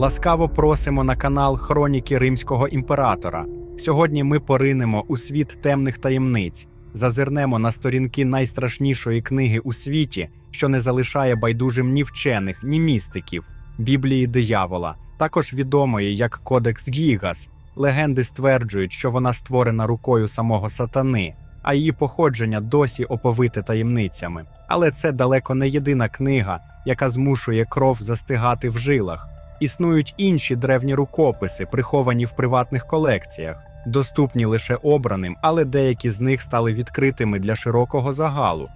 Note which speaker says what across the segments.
Speaker 1: Ласкаво просимо на канал Хроніки Римського імператора. Сьогодні ми поринемо у світ темних таємниць, зазирнемо на сторінки найстрашнішої книги у світі, що не залишає байдужим ні вчених, ні містиків Біблії диявола, також відомої як Кодекс Гігас. Легенди стверджують, що вона створена рукою самого сатани, а її походження досі оповите таємницями. Але це далеко не єдина книга, яка змушує кров застигати в жилах. Існують інші древні рукописи, приховані в приватних колекціях, доступні лише обраним, але деякі з них стали відкритими для широкого загалу.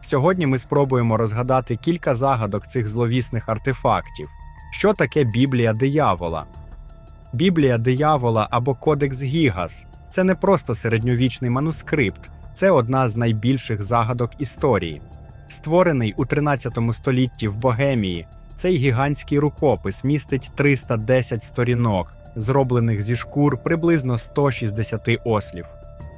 Speaker 1: Сьогодні ми спробуємо розгадати кілька загадок цих зловісних артефактів. Що таке Біблія диявола? Біблія диявола або Кодекс Гігас це не просто середньовічний манускрипт, це одна з найбільших загадок історії. Створений у 13 столітті в Богемії, цей гігантський рукопис містить 310 сторінок, зроблених зі шкур приблизно 160 ослів.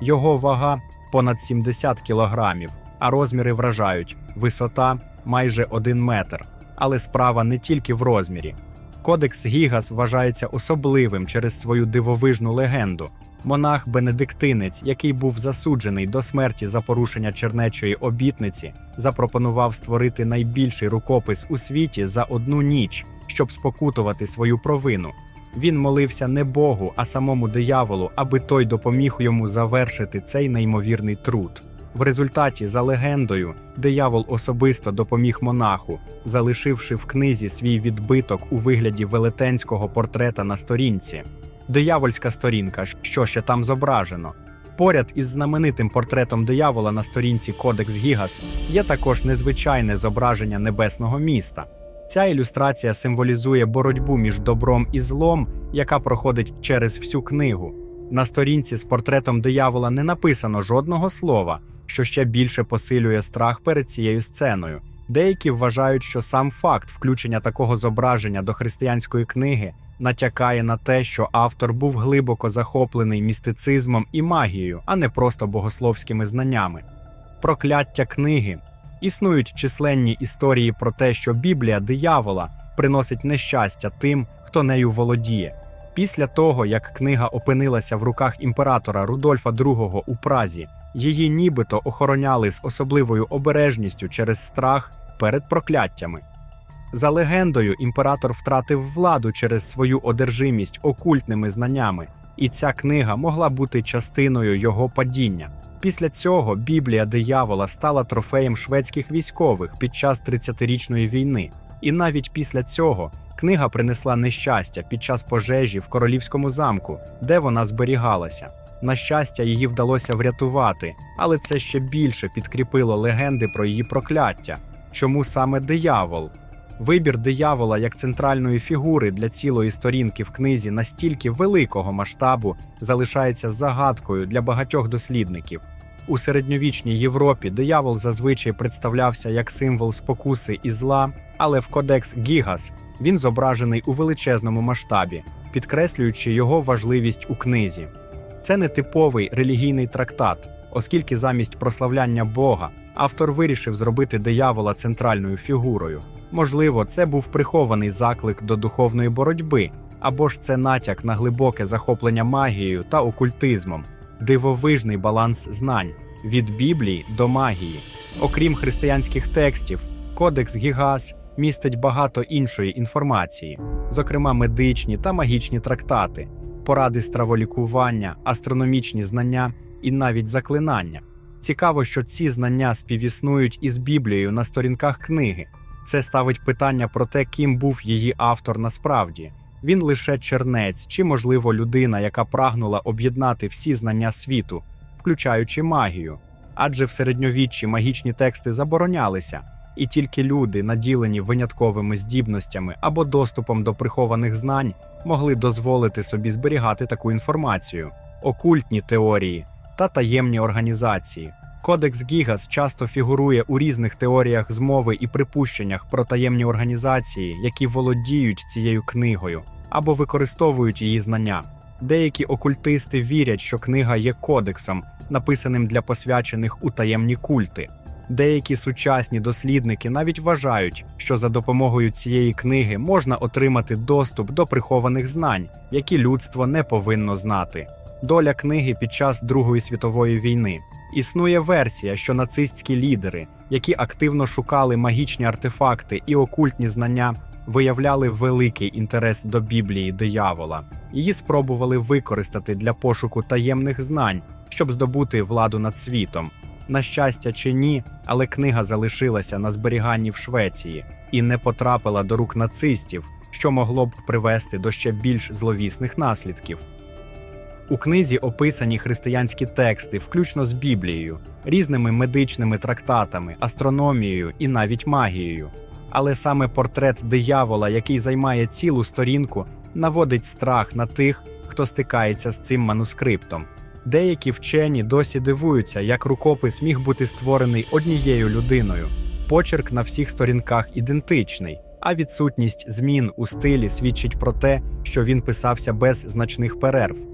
Speaker 1: Його вага понад 70 кілограмів, а розміри вражають висота майже 1 метр. Але справа не тільки в розмірі. Кодекс Гігас вважається особливим через свою дивовижну легенду. Монах-бенедиктинець, який був засуджений до смерті за порушення чернечої обітниці, запропонував створити найбільший рукопис у світі за одну ніч, щоб спокутувати свою провину. Він молився не Богу, а самому дияволу, аби той допоміг йому завершити цей неймовірний труд. В результаті, за легендою, диявол особисто допоміг монаху, залишивши в книзі свій відбиток у вигляді велетенського портрета на сторінці. Диявольська сторінка, що ще там зображено. Поряд із знаменитим портретом диявола на сторінці Кодекс Гігас є також незвичайне зображення небесного міста. Ця ілюстрація символізує боротьбу між добром і злом, яка проходить через всю книгу. На сторінці з портретом диявола не написано жодного слова, що ще більше посилює страх перед цією сценою. Деякі вважають, що сам факт включення такого зображення до християнської книги натякає на те, що автор був глибоко захоплений містицизмом і магією, а не просто богословськими знаннями. Прокляття книги існують численні історії про те, що Біблія диявола приносить нещастя тим, хто нею володіє. Після того, як книга опинилася в руках імператора Рудольфа II у Празі, її нібито охороняли з особливою обережністю через страх перед прокляттями. За легендою, імператор втратив владу через свою одержимість окультними знаннями, і ця книга могла бути частиною його падіння. Після цього Біблія диявола стала трофеєм шведських військових під час 30-річної війни, і навіть після цього книга принесла нещастя під час пожежі в королівському замку, де вона зберігалася. На щастя, її вдалося врятувати, але це ще більше підкріпило легенди про її прокляття. Чому саме диявол? Вибір диявола як центральної фігури для цілої сторінки в книзі настільки великого масштабу залишається загадкою для багатьох дослідників. У середньовічній Європі диявол зазвичай представлявся як символ спокуси і зла, але в кодекс Гігас він зображений у величезному масштабі, підкреслюючи його важливість у книзі. Це не типовий релігійний трактат, оскільки замість прославляння Бога автор вирішив зробити диявола центральною фігурою. Можливо, це був прихований заклик до духовної боротьби, або ж це натяк на глибоке захоплення магією та окультизмом, дивовижний баланс знань від Біблії до магії. Окрім християнських текстів, Кодекс Гігас містить багато іншої інформації, зокрема медичні та магічні трактати, поради страволікування, астрономічні знання і навіть заклинання. Цікаво, що ці знання співіснують із Біблією на сторінках книги. Це ставить питання про те, ким був її автор насправді. Він лише чернець чи, можливо, людина, яка прагнула об'єднати всі знання світу, включаючи магію. Адже в середньовіччі магічні тексти заборонялися, і тільки люди, наділені винятковими здібностями або доступом до прихованих знань, могли дозволити собі зберігати таку інформацію, окультні теорії та таємні організації. Кодекс Гігас часто фігурує у різних теоріях змови і припущеннях про таємні організації, які володіють цією книгою або використовують її знання. Деякі окультисти вірять, що книга є кодексом, написаним для посвячених у таємні культи. Деякі сучасні дослідники навіть вважають, що за допомогою цієї книги можна отримати доступ до прихованих знань, які людство не повинно знати. Доля книги під час Другої світової війни. Існує версія, що нацистські лідери, які активно шукали магічні артефакти і окультні знання, виявляли великий інтерес до Біблії диявола. Її спробували використати для пошуку таємних знань, щоб здобути владу над світом. На щастя чи ні, але книга залишилася на зберіганні в Швеції і не потрапила до рук нацистів, що могло б привести до ще більш зловісних наслідків. У книзі описані християнські тексти, включно з Біблією, різними медичними трактатами, астрономією і навіть магією. Але саме портрет диявола, який займає цілу сторінку, наводить страх на тих, хто стикається з цим манускриптом. Деякі вчені досі дивуються, як рукопис міг бути створений однією людиною. Почерк на всіх сторінках ідентичний, а відсутність змін у стилі свідчить про те, що він писався без значних перерв.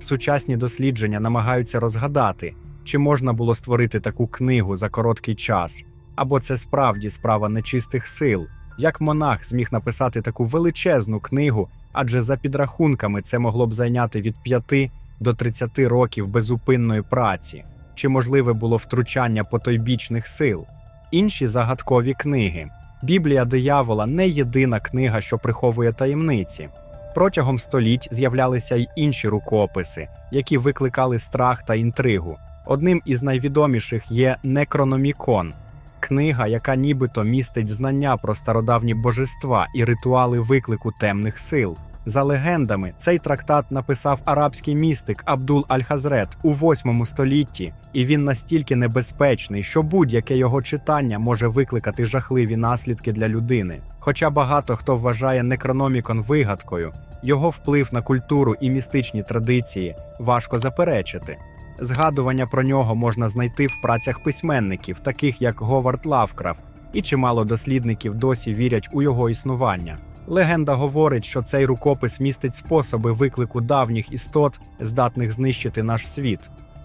Speaker 1: Сучасні дослідження намагаються розгадати, чи можна було створити таку книгу за короткий час, або це справді справа нечистих сил, як монах зміг написати таку величезну книгу, адже за підрахунками це могло б зайняти від 5 до 30 років безупинної праці, чи можливе було втручання потойбічних сил, інші загадкові книги. Біблія диявола не єдина книга, що приховує таємниці. Протягом століть з'являлися й інші рукописи, які викликали страх та інтригу. Одним із найвідоміших є Некрономікон, книга, яка нібито містить знання про стародавні божества і ритуали виклику темних сил. За легендами, цей трактат написав арабський містик Абдул Аль-Хазрет у 8 столітті, і він настільки небезпечний, що будь-яке його читання може викликати жахливі наслідки для людини. Хоча багато хто вважає Некрономікон вигадкою, його вплив на культуру і містичні традиції важко заперечити. Згадування про нього можна знайти в працях письменників, таких як Говард Лавкрафт, і чимало дослідників досі вірять у його існування. Легенда говорить, що цей рукопис містить способи виклику давніх істот, здатних знищити наш світ.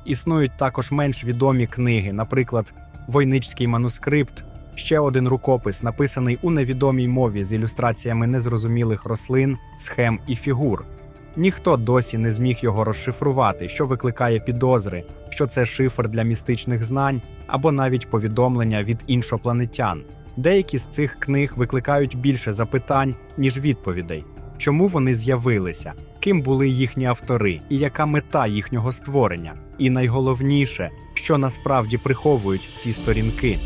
Speaker 1: Існують також менш відомі книги, наприклад, Войничський манускрипт, ще один рукопис, написаний у невідомій мові з ілюстраціями незрозумілих рослин, схем і фігур. Ніхто досі не зміг його розшифрувати, що викликає підозри, що це шифр для містичних знань або навіть повідомлення від іншопланетян. Деякі з цих книг викликають більше запитань, ніж відповідей. Чому вони з'явилися, ким були їхні автори і яка мета їхнього створення? І найголовніше, що насправді приховують ці сторінки,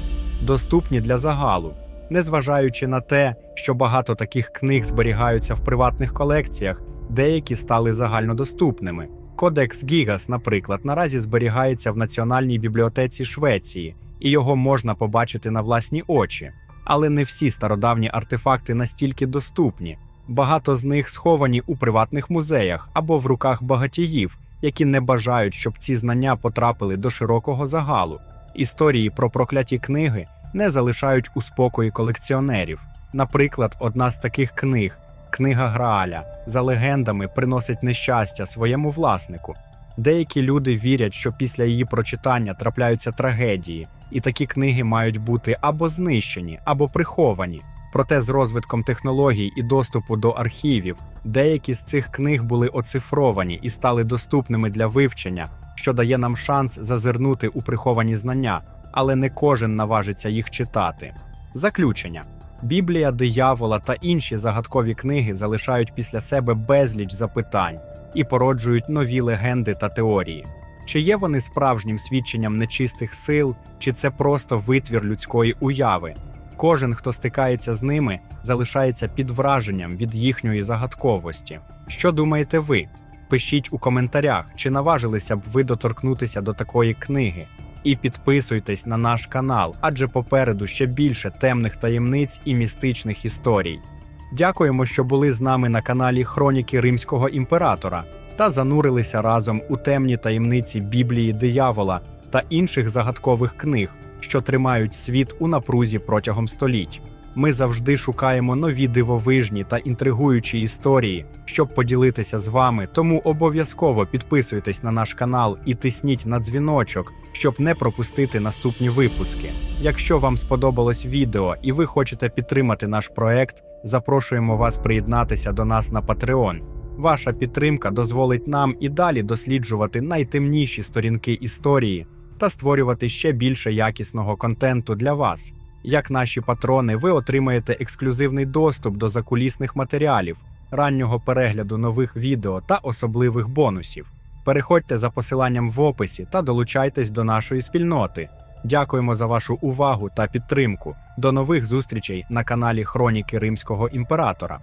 Speaker 1: доступні для загалу, незважаючи на те, що багато таких книг зберігаються в приватних колекціях, деякі стали загальнодоступними. Кодекс Гігас, наприклад, наразі зберігається в Національній бібліотеці Швеції, і його можна побачити на власні очі. Але не всі стародавні артефакти настільки доступні. Багато з них сховані у приватних музеях або в руках багатіїв, які не бажають, щоб ці знання потрапили до широкого загалу. Історії про прокляті книги не залишають у спокої колекціонерів. Наприклад, одна з таких книг, книга Грааля, за легендами приносить нещастя своєму власнику. Деякі люди вірять, що після її прочитання трапляються трагедії, і такі книги мають бути або знищені, або приховані. Проте з розвитком технологій і доступу до архівів деякі з цих книг були оцифровані і стали доступними для вивчення, що дає нам шанс зазирнути у приховані знання, але не кожен наважиться їх читати. Заключення. Біблія диявола та інші загадкові книги залишають після себе безліч запитань і породжують нові легенди та теорії. Чи є вони справжнім свідченням нечистих сил, чи це просто витвір людської уяви? Кожен, хто стикається з ними, залишається під враженням від їхньої загадковості. Що думаєте ви? Пишіть у коментарях, чи наважилися б ви доторкнутися до такої книги. І підписуйтесь на наш канал, адже попереду ще більше темних таємниць і містичних історій. Дякуємо, що були з нами на каналі Хроніки Римського імператора та занурилися разом у темні таємниці Біблії диявола та інших загадкових книг, що тримають світ у напрузі протягом століть. Ми завжди шукаємо нові дивовижні та інтригуючі історії, щоб поділитися з вами. Тому обов'язково підписуйтесь на наш канал і тисніть на дзвіночок, щоб не пропустити наступні випуски. Якщо вам сподобалось відео і ви хочете підтримати наш проект, запрошуємо вас приєднатися до нас на Patreon. Ваша підтримка дозволить нам і далі досліджувати найтемніші сторінки історії та створювати ще більше якісного контенту для вас. Як наші патрони, ви отримаєте ексклюзивний доступ до закулісних матеріалів, раннього перегляду нових відео та особливих бонусів. Переходьте за посиланням в описі та долучайтесь до нашої спільноти. Дякуємо за вашу увагу та підтримку. До нових зустрічей на каналі Хроніки Римського імператора.